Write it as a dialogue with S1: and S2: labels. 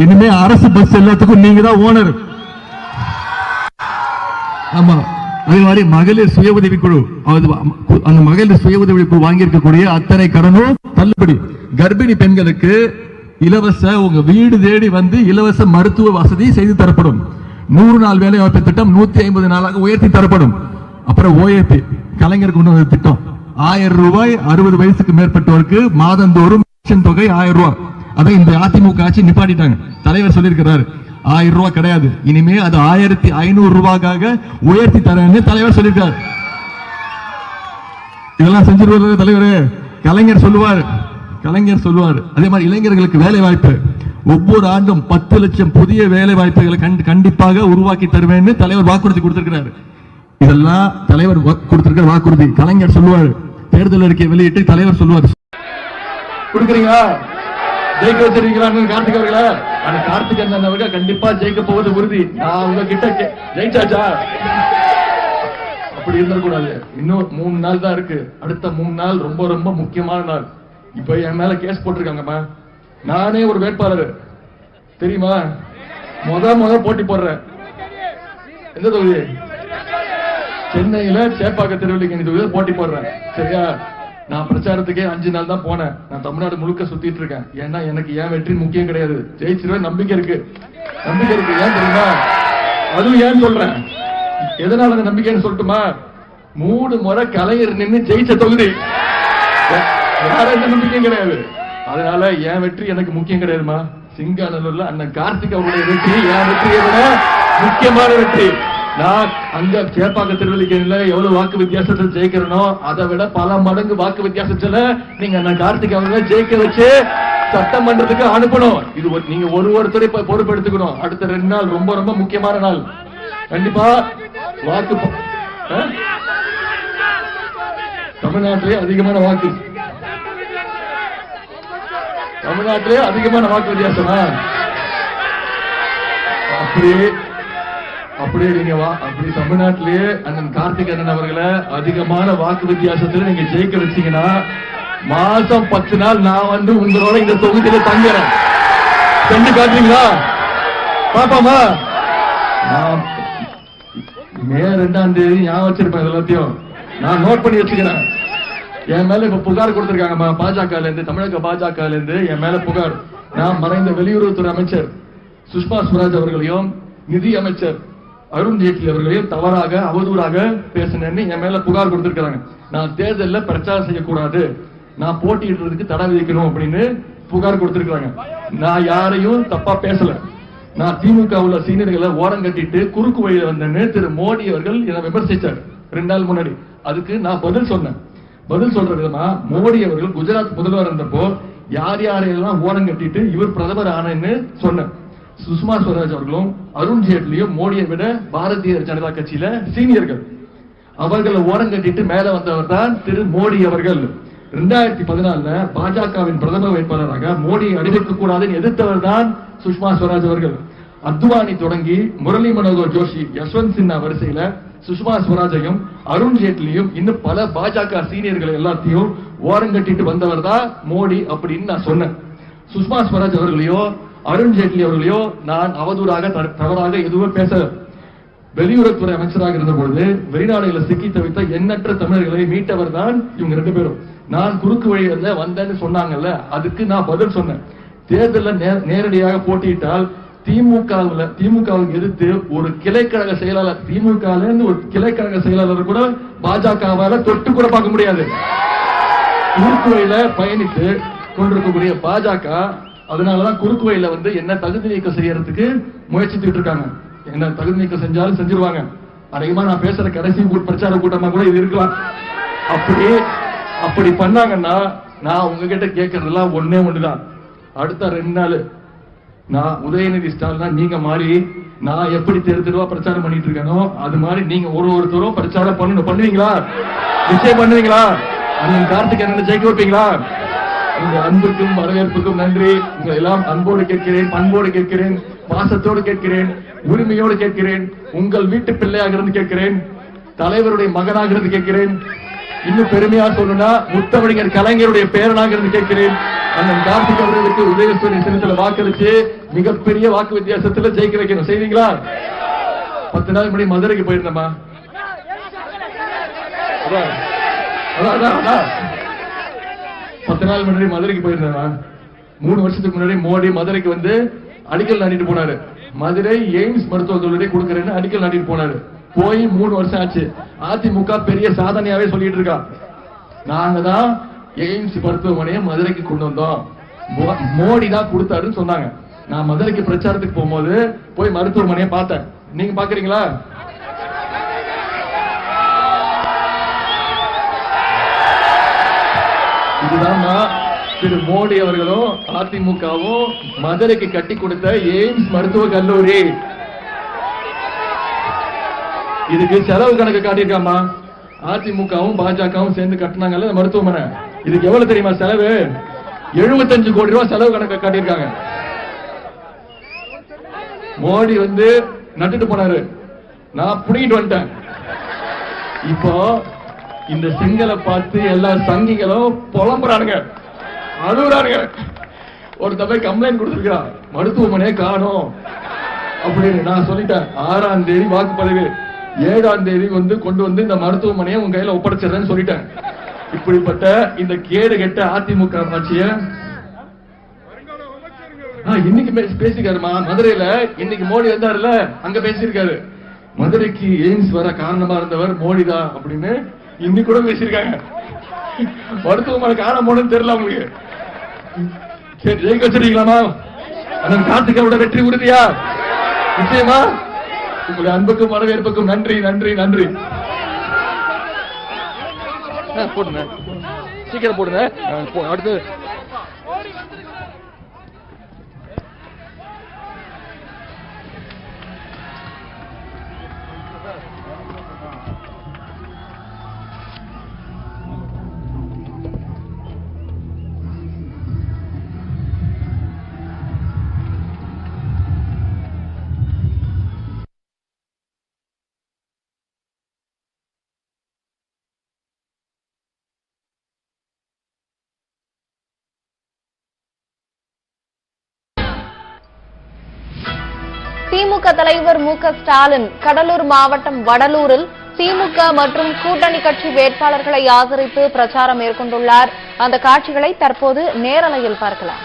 S1: இனிமே அரசு பஸ் எல்லாத்துக்கும் நீங்க தான் ஓனர் ஆமா. அதே மாதிரி மகளிர் சுய உதவி குழு அந்த மகளிர் சுய உதவி குழு வாங்கியிருக்கக்கூடிய அத்தனை கடனும் தள்ளுபடி. கர்ப்பிணி பெண்களுக்கு இலவச உங்க வீடு தேடி வந்து இலவச மருத்துவ வசதி செய்து தரப்படும். நூறு நாள் வேலை வாய்ப்பு திட்டம் நூத்தி ஐம்பது நாளாக உயர்த்தி தரப்படும். அப்புறம் ஓஏபி கலைஞர் கொண்டு வந்த திட்டம். ஆயிரம் ரூபாய் அறுபது வயசுக்கு மேற்பட்டவருக்கு மாதந்தோறும் தொகை ஆயிரம் ரூபாய். அதை இந்த அதிமுக ஆட்சி நிப்பாட்டிட்டாங்க. தலைவர் சொல்லியிருக்கிறாரு ஆயிரம் ரூபாய் கிடையாது. இனிமே அது ஆயிரத்தி ஐநூறு ரூபாய்க்காக உயர்த்தி தரேன்னு தலைவர் சொல்லியிருக்காரு. இதெல்லாம் செஞ்சிருவாரு தலைவரே. கலைஞர் சொல்லுவார். கலைஞர் சொல்லுவார். அதே மாதிரி இளைஞர்களுக்கு வேலை வாய்ப்பு ஒவ்வொரு ஆண்டும் பத்து லட்சம் புதிய வேலை வாய்ப்புகளை கண்டு- கண்டிப்பாக உருவாக்கி தருவேன்னு தலைவர் வாக்குறுதி கொடுத்திருக்கிறார். இதெல்லாம் தலைவர் வா- கொடுத்திருக்கிற வாக்குறுதி. கலைஞர் சொல்லுவார். தேர்தல் அறிக்கை வெளியிட்டு தலைவர் சொல்லுவார். கொடுக்குறீங்களா? ஜெயிக்க வச்சிருக்கீங்களா கார்த்திக் அவர்களே அந்த கார்த்திக் அண்ணன் அவர்கள் கண்டிப்பா ஜெயிக்க போவது உறுதி. நான் உங்ககிட்ட கே- ஜெயிச்சாச்சா? அப்படி இருந்துடக்கூடாது இன்னும் மூணு நாள் தான் இருக்கு. அடுத்த மூணு நாள் ரொம்ப ரொம்ப முக்கியமான நாள். இப்ப என் மேல கேஸ் போட்டிருக்காங்கம்மா. நானே ஒரு வேட்பாளர். தெரியுமா? முத முத போட்டி போடுறேன். எந்த தொகுதி? சென்னையில சேப்பாக்க திருவள்ளிக்கணி தொகுதியில் போட்டி போடுறேன். சரியா? நான் பிரச்சாரத்துக்கே அஞ்சு நாள் தான் போனேன். நான் தமிழ்நாடு முழுக்க சுத்திட்டு இருக்கேன். ஏன்னா எனக்கு ஏன் வெற்றி முக்கியம் கிடையாது. ஜெயிச்சிருவேன் நம்பிக்கை இருக்கு. நம்பிக்கை இருக்கு. ஏன் தெரியுமா? அதுவும் ஏன் சொல்றேன்? எதனால அந்த நம்பிக்கைன்னு சொல்லட்டுமா? மூணு முறை கலைஞர் நின்று ஜெயிச்ச தொகுதி. வேற எந்த நம்பிக்கையும் கிடையாது. அதனால என் வெற்றி எனக்கு முக்கியம் கிடையாதுமா. சிங்காநல்லூர்ல அண்ணன் கார்த்திக் அவருடைய வெற்றி என் வெற்றியை விட முக்கியமான வெற்றி. நான் அங்க சேப்பாக்க திருவல்லிக்கேணியில எவ்வளவு வாக்கு வித்தியாசத்தில் ஜெயிக்கிறனோ அதை விட பல மடங்கு வாக்கு வித்தியாசத்துல நீங்க நான் கார்த்திக் அவங்க ஜெயிக்க வச்சு சட்டமன்றத்துக்கு அனுப்பணும். இது ஒரு- நீங்க ஒரு ஒருத்தரை இப்ப பொறுப்பெடுத்துக்கணும். அடுத்த ரெண்டு நாள் ரொம்ப ரொம்ப முக்கியமான நாள். கண்டிப்பா வாக்கு ஆ? தமிழ்நாட்டிலே அதிகமான வாக்கு. தமிழ்நாட்டிலே அதிகமான வாக்கு வித்தியாசமா? அப்படியே அப்படியே நீங்க வா. அப்படி தமிழ்நாட்டிலேயே அண்ணன் கார்த்திக் அண்ணன் அவர்களை அதிகமான வாக்கு வித்தியாசத்துல நீங்க ஜெயிக்க வச்சீங்கன்னா மாசம் பத்து நாள் நான் வந்து உங்களோட இந்த தொகுதியில தங்குறேன். செஞ்சு காட்டுறீங்களா? பாப்பாமா நான் மே ரெண்டாம் தேதி ஞாபகம் வச்சிருப்பேன் எல்லாத்தையும். நான் நோட் பண்ணி வச்சுக்கிறேன். என் மேல இப்ப புகார் கொடுத்திருக்காங்க பாஜக இருந்து தமிழக பாஜக இருந்து என் மேல புகார். நான் மறைந்த வெளியுறவுத்துறை அமைச்சர் சுஷ்மா ஸ்வராஜ் அவர்களையும் நிதி அமைச்சர் அருண் ஜேட்லி அவர்களையும் தவறாக அவதூறாக பேசினேன்னு என் மேல புகார் கொடுத்திருக்கிறாங்க. நான் தேர்தலில் பிரச்சாரம் செய்யக்கூடாது. நான் போட்டியிடுறதுக்கு தடை விதிக்கணும் அப்படின்னு புகார் கொடுத்திருக்கிறாங்க. நான் யாரையும் தப்பா பேசல. நான் திமுக உள்ள சீனியர்களை ஓரம் கட்டிட்டு குறுக்கு வழியில வந்தேன்னு திரு மோடி அவர்கள் என்னை விமர்சிச்சார். ரெண்டு நாள் முன்னாடி. அதுக்கு நான் பதில் சொன்னேன். பதில் சொல்ற விதமா மோடி அவர்கள் குஜராத் முதல்வர் இருந்தப்போ யார் யாரையெல்லாம் ஓரம் கட்டிட்டு இவர் பிரதமர் ஆனேன்னு சொன்னேன். சுஷ்மா ஸ்வராஜ் அவர்களும் அருண் ஜேட்லியும் மோடியை விட பாரதிய ஜனதா கட்சியில சீனியர்கள். அவர்களை ஓரம் கட்டிட்டு மேல வந்தவர் தான் திரு மோடி அவர்கள். ரெண்டாயிரத்தி பதினாலுல பாஜகவின் பிரதம வேட்பாளராக மோடியை அடிவைக்க கூடாதுன்னு எதிர்த்தவர் தான் சுஷ்மா ஸ்வராஜ் அவர்கள். அத்வானி தொடங்கி முரளி மனோகர் ஜோஷி யஷ்வந்த் சின்ஹா வரிசையில சுஷ்மா ஸ்வராஜையும் அருண் ஜேட்லியும் இன்னும் பல பாஜக சீனியர்களை எல்லாத்தையும் ஓரம் கட்டிட்டு வந்தவர் தான் மோடி அப்படின்னு நான் சொன்னேன். சுஷ்மா ஸ்வராஜ் அவர்களையோ அருண் ஜேட்லி அவர்களையோ நான் அவதூறாக தவறாக எதுவுமே பேச வெளியுறவுத்துறை அமைச்சராக இருந்த பொழுது வெளிநாடுகளை சிக்கி தவித்த எண்ணற்ற தமிழர்களை மீட்டவர் தான் இவங்க ரெண்டு பேரும். நான் குறுக்கு வழியில வந்தேன்னு சொன்னாங்கல்ல அதுக்கு நான் பதில் சொன்னேன். தேர்தலில் நேரடியாக போட்டியிட்டால் திமுகவில் திமுகவுக்கு எதிர்த்து ஒரு கிளைக்கழக செயலாளர் திமுக ஒரு கிளைக்கழக செயலாளர் கூட பாஜகவால தொட்டு கூட பார்க்க முடியாது. குறுக்கு வழியில பயணித்து கொண்டிருக்கக்கூடிய பாஜக அதனாலதான் குறுக்கு வழியில வந்து என்ன தகுதி நீக்கம் செய்யறதுக்கு முயற்சித்துட்டு இருக்காங்க. என்ன தகுதி நீக்கம் செஞ்சாலும் செஞ்சிருவாங்க. அதிகமா நான் பேசுற கடைசி பிரச்சார கூட்டமா கூட இது இருக்கலாம். அப்படி அப்படி பண்ணாங்கன்னா நான் உங்ககிட்ட கேட்கறதெல்லாம் ஒன்னே ஒண்ணுதான். அடுத்த ரெண்டு நாள் நான் உதயநிதி ஸ்டாலின் நீங்க மாறி நான் எப்படி தெரு தெருவா பிரச்சாரம் பண்ணிட்டு இருக்கேனோ அது மாதிரி நீங்க ஒரு ஒருத்தரும் பிரச்சாரம் பண்ணணும். பண்ணுவீங்களா? நிச்சயம் பண்ணுவீங்களா? அண்ணன் கார்த்திக் அண்ணன் ஜெயிக்க வைப்பீங்களா? உங்க அன்புக்கும் வரவேற்புக்கும் நன்றி. உங்களை எல்லாம் அன்போடு கேட்கிறேன் பண்போடு கேட்கிறேன் பாசத்தோடு கேட்கிறேன் உரிமையோடு கேட்கிறேன் உங்கள் வீட்டு பிள்ளையாக இருந்து கேட்கிறேன் தலைவருடைய மகனாக இருந்து கேட்கிறேன். இன்னும் பெருமையா சொல்லணும்னா முத்தமிழர் கலைஞருடைய பேரனாக இருந்து கேட்கிறேன். அண்ணன் கார்த்திக் அவர்களுக்கு உதயசூரிய சின்னத்துல வாக்களிச்சு மிகப்பெரிய வாக்கு வித்தியாசத்துல ஜெயிக்க வைக்கணும். செய்வீங்களா? பத்து நாள் முன்னாடி மதுரைக்கு போயிருந்தேம்மா. அதான், அதான், அதான். பத்து நாள் முன்னாடி மதுரைக்கு போயிருந்தேன் மூணு வருஷத்துக்கு முன்னாடி மோடி மதுரைக்கு வந்து அடிக்கல் நாட்டிட்டு போனாரு. மதுரை எய்ம்ஸ் மருத்துவக் கொடுக்கறேன்னு அடிக்கல் நாட்டிட்டு போனாரு. போய் மூணு வருஷம் ஆச்சு. அதிமுக பெரிய சாதனையாவே சொல்லிட்டு இருக்கா. நாங்க தான் எய்ம்ஸ் மருத்துவமனையை மதுரைக்கு கொண்டு வந்தோம். மோ- மோடி தான் கொடுத்தாருன்னு சொன்னாங்க. நான் மதுரைக்கு பிரச்சாரத்துக்கு போகும்போது போய் மருத்துவமனையை பார்த்தேன். நீங்க பாக்குறீங்களா? இதுதான்மா திரு மோடி அவர்களும் அதிமுகவும் மதுரைக்கு கட்டி கொடுத்த எய்ம்ஸ் மருத்துவக் கல்லூரி. இதுக்கு செலவு கணக்கு காட்டியிருக்காமா அதிமுகவும் பாஜகவும் சேர்ந்து கட்டினாங்கல்ல மருத்துவமனை. இதுக்கு எவ்வளவு தெரியுமா செலவு? 75 கோடி ரூபாய் செலவு கணக்கு காட்டியிருக்காங்க. மோடி வந்து நட்டுட்டு போனாரு. நான் புடிங்கிட்டு வந்துட்டேன். இப்போ இந்த சிங்கலை பார்த்து எல்லா சங்கிகளும் புலம்புறானுங்க. அழுகுறானுங்க. ஒரு தப்பை கம்ப்ளைண்ட் கொடுத்துருக்கா மருத்துவமனையே காணும். அப்படின்னு நான் சொல்லிட்டேன். ஆறாம் தேதி வாக்குப்பதிவு. ஏழாம் தேதி வந்து கொண்டு வந்து இந்த மருத்துவமனையை உங்க கையில ஒப்படைச்சிடுறேன்னு சொல்லிட்டேன். இப்படிப்பட்ட இந்த கேடு கெட்ட அதிமுக ஆட்சிய ஆ, இன்னைக்கு பேசிருக்காருமா மதுரையில இன்னைக்கு மோடி வந்தாருல அங்க பேசியிருக்காரு. மதுரைக்கு எய்ம்ஸ் வர காரணமா இருந்தவர் மோடி தான் அப்படின்னு இன்னைக்கு கூட பேசியிருக்காங்க. மருத்துவமனை காண போனது தெரியல உங்களுக்கு சரி ஜெயிக்க வச்சிருக்கீங்களாமா அண்ணன் கார்த்திகோட வெற்றி உறுதியா? நிச்சயமா? உங்களுடைய அன்புக்கும் வரவேற்புக்கும் நன்றி நன்றி நன்றி. ஆ, போடுங்க. சீக்கிரம் போடுங்க. ஆ, அடுத்து.
S2: திமுக தலைவர் மு க ஸ்டாலின் கடலூர் மாவட்டம் வடலூரில் திமுக மற்றும் கூட்டணி கட்சி வேட்பாளர்களை ஆதரித்து பிரச்சாரம் மேற்கொண்டுள்ளார். அந்த காட்சிகளை தற்போது நேரலையில் பார்க்கலாம்.